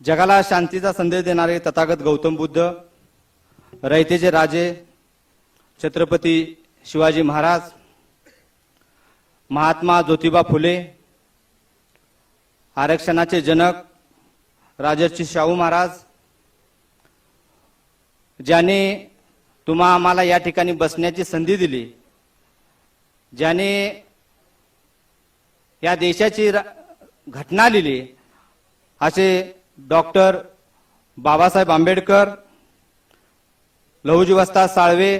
जगाला शांतीचा संदेश देणारे तथागत गौतम बुद्ध रयतेचे राजे छत्रपती शिवाजी महाराज महात्मा ज्योतिबा फुले आरक्षणाचे जनक राजर्षी शाहू महाराज ज्याने तुम्हा आम्हाला या ठिकाणी बसण्याची संधी दिली ज्याने या देशाची रा- घटना लिहिली असे डॉक्टर बाबासाहेब आंबेडकर लहुजीवस्ता साळवे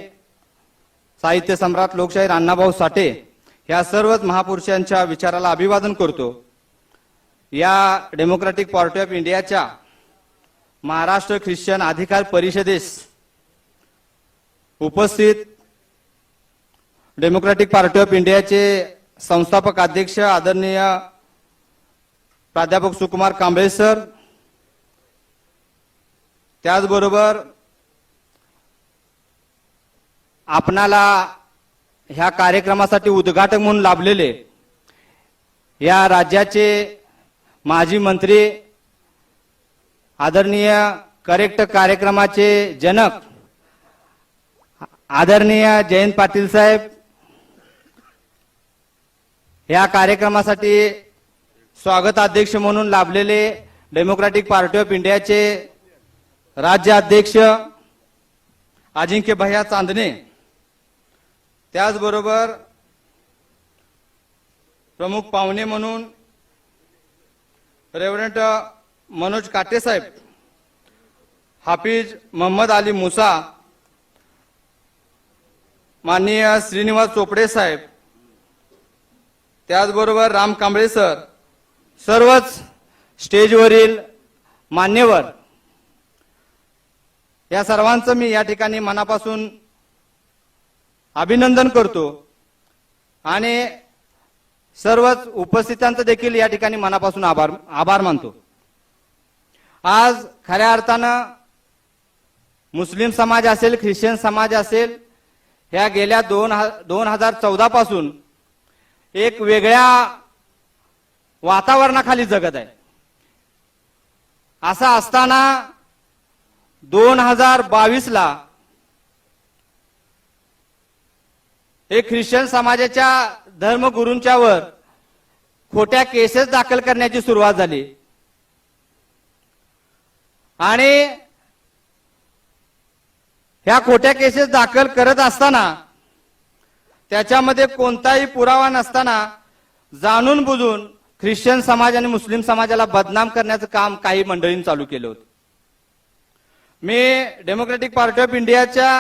साहित्य सम्राट लोकशाहीर अण्णाभाऊ साठे या सर्वच महापुरुषांच्या विचाराला अभिवादन करतो. या डेमोक्रॅटिक पार्टी ऑफ इंडियाच्या महाराष्ट्र ख्रिश्चन अधिकार परिषदेस उपस्थित डेमोक्रॅटिक पार्टी ऑफ इंडियाचे संस्थापक अध्यक्ष आदरणीय प्राध्यापक सुकुमार कांबळे सर त्याचबरोबर आपणाला ह्या कार्यक्रमासाठी उद्घाटक म्हणून लाभलेले या राज्याचे माजी मंत्री आदरणीय करेक्ट कार्यक्रमाचे जनक आदरणीय जयंत पाटील साहेब या कार्यक्रमासाठी स्वागताध्यक्ष म्हणून लाभलेले डेमोक्रॅटिक पार्टी ऑफ इंडियाचे राज्याध्यक्ष अजिंक्य भैया चांदणे. त्याचबरोबर प्रमुख पाहुणे म्हणून रेव्हरंट मनोज काटे साहेब हाफिज मोहम्मद अली मुसा माननीय श्रीनिवास चोपडे साहेब त्याचबरोबर राम कांबळे सर सर्वच स्टेजवरील मान्यवर या सर्वांचं मी या ठिकाणी मनापासून अभिनंदन करतो. आणि सर्वच उपस्थितांचं देखील या ठिकाणी मनापासून आभार आभार मानतो. आज खऱ्या अर्थानं मुस्लिम समाज असेल ख्रिश्चन समाज असेल ह्या गेल्या दोन हा दोन हजार चौदा पासून एक वेगळ्या वातावरणाखाली जगत आहे. असं असताना दोन हजार बावीस ला हे ख्रिश्चन समाजाच्या धर्मगुरूंच्या वर खोट्या केसेस दाखल करण्याची सुरुवात झाली. आणि ह्या खोट्या केसेस दाखल करत असताना त्याच्यामध्ये कोणताही पुरावा नसताना जाणून बुजून ख्रिश्चन समाज आणि मुस्लिम समाजाला बदनाम करण्याचं काम काही मंडळींनी चालू केलं होतं. मी डेमोक्रॅटिक पार्टी ऑफ इंडियाच्या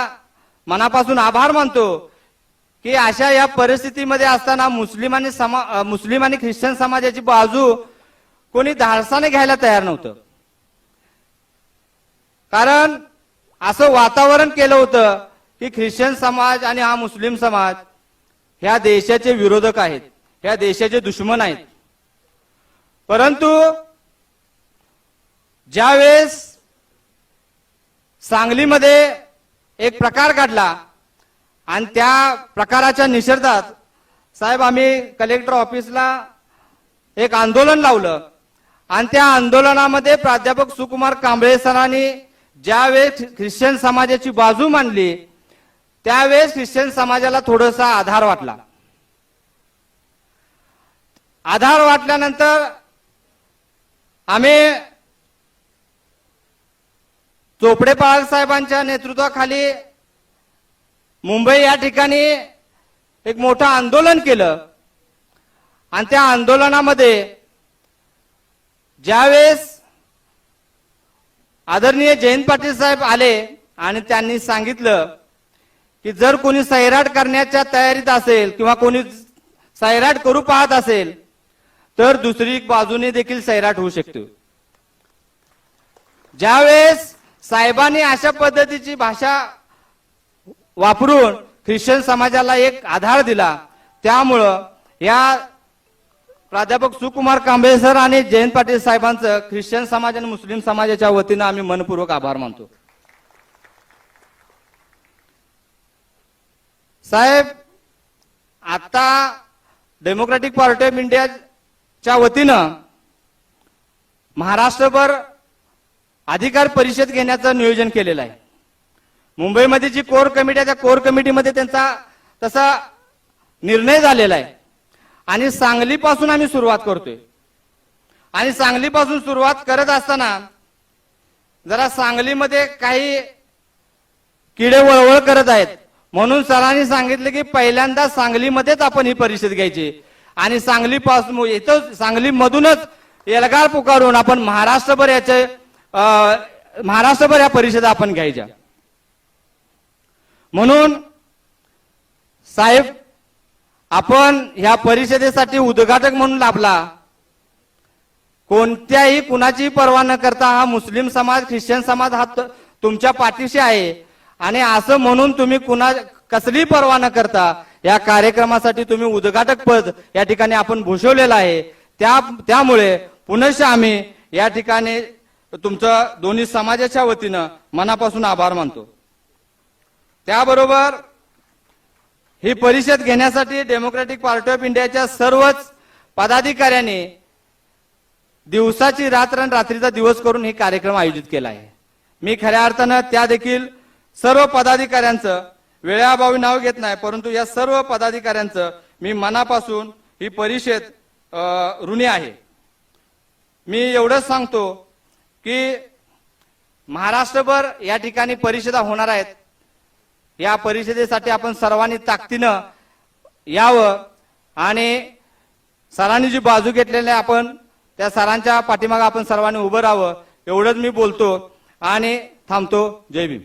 मनापासून आभार मानतो की अशा या परिस्थितीमध्ये असताना मुस्लिम आणि समा मुस्लिम आणि ख्रिश्चन समाजाची बाजू कोणी धाडसाने घ्यायला तयार नव्हतं. कारण असं वातावरण केलं होतं की ख्रिश्चन समाज आणि हा मुस्लिम समाज ह्या देशाचे विरोधक आहेत ह्या देशाचे दुश्मन आहेत. परंतु ज्यावेळेस सांगलीमध्ये एक प्रकार काढला आणि त्या प्रकाराच्या निषेधात साहेब आम्ही कलेक्टर ऑफिसला एक आंदोलन लावलं. आणि त्या आंदोलनामध्ये प्राध्यापक सुकुमार कांबळे सरांनी ज्यावेळेस ख्रिश्चन समाजाची बाजू मांडली त्यावेळेस ख्रिश्चन समाजाला थोडासा आधार वाटला. आधार वाटल्यानंतर आम्ही चोपडे पवार साहेबांच्या नेतृत्वाखाली मुंबई या ठिकाणी एक मोठं आंदोलन केलं. आणि त्या आंदोलनामध्ये ज्यावेळेस आदरणीय जयंत पाटील साहेब आले आणि त्यांनी सांगितलं की जर कोणी सैराट करण्याच्या तयारीत असेल किंवा कोणी सैराट करू पाहत असेल तर दुसरी बाजूने देखील सैराट होऊ शकतो. ज्यावेळेस साहेबांनी अशा पद्धतीची भाषा वापरून ख्रिश्चन समाजाला एक आधार दिला. त्यामुळं या प्राध्यापक सुकुमार कांबळे सर आणि जयंत पाटील साहेबांचं ख्रिश्चन समाज आणि मुस्लिम समाजाच्या वतीनं आम्ही मनपूर्वक आभार मानतो. साहेब आता डेमोक्रॅटिक पार्टी ऑफ इंडियाच्या वतीनं महाराष्ट्रभर अधिकार परिषद घेण्याचं नियोजन केलेलं आहे. मुंबईमध्ये जी कोर कमिटी आहे त्या कोर कमिटीमध्ये त्यांचा तसा निर्णय झालेला आहे. आणि सांगलीपासून आम्ही सुरुवात करतोय. आणि सांगलीपासून सुरुवात करत असताना जरा सांगलीमध्ये काही किडे वळवळ करत आहेत. म्हणून सरांनी सांगितले की पहिल्यांदा सांगलीमध्येच आपण ही परिषद घ्यायची. आणि सांगलीपासून इथं सांगलीमधूनच एल्गार पुकारून आपण महाराष्ट्रभर याचे महाराष्ट्रभर या परिषदा आपण घ्यायच्या. म्हणून साहेब आपण ह्या परिषदेसाठी उद्घाटक म्हणून लाभला. कोणत्याही कुणाची पर्वा न करता हा मुस्लिम समाज ख्रिश्चन समाज हा तुमच्या पाठीशी आहे. आणि असं म्हणून तुम्ही कुणा कसली पर्वा न करता या कार्यक्रमासाठी तुम्ही उद्घाटक पद या ठिकाणी आपण भूषवलेलं आहे. त्या त्यामुळे पुनश आम्ही या ठिकाणी तुमचं दोन्ही समाजाच्या वतीनं मनापासून आभार मानतो. त्याबरोबर ही परिषद घेण्यासाठी डेमोक्रॅटिक पार्टी ऑफ इंडियाच्या सर्वच पदाधिकाऱ्यांनी दिवसाची रात्र आणि रात्रीचा दिवस करून हे कार्यक्रम आयोजित केला आहे. मी खऱ्या अर्थानं त्या देखील सर्व पदाधिकाऱ्यांचं वेळाभावी नाव घेत नाही परंतु या सर्व पदाधिकाऱ्यांचं मी मनापासून ही परिषद ऋणी आहे. मी एवढंच सांगतो की महाराष्ट्रभर या ठिकाणी परिषदा होणार आहेत. या परिषदेसाठी आपण सर्वांनी ताकदीनं यावं आणि सरांनी जी बाजू घेतलेली आहे आपण त्या सरांच्या पाठीमागं आपण सर्वांनी उभं राहावं एवढंच मी बोलतो आणि थांबतो. जय भीम.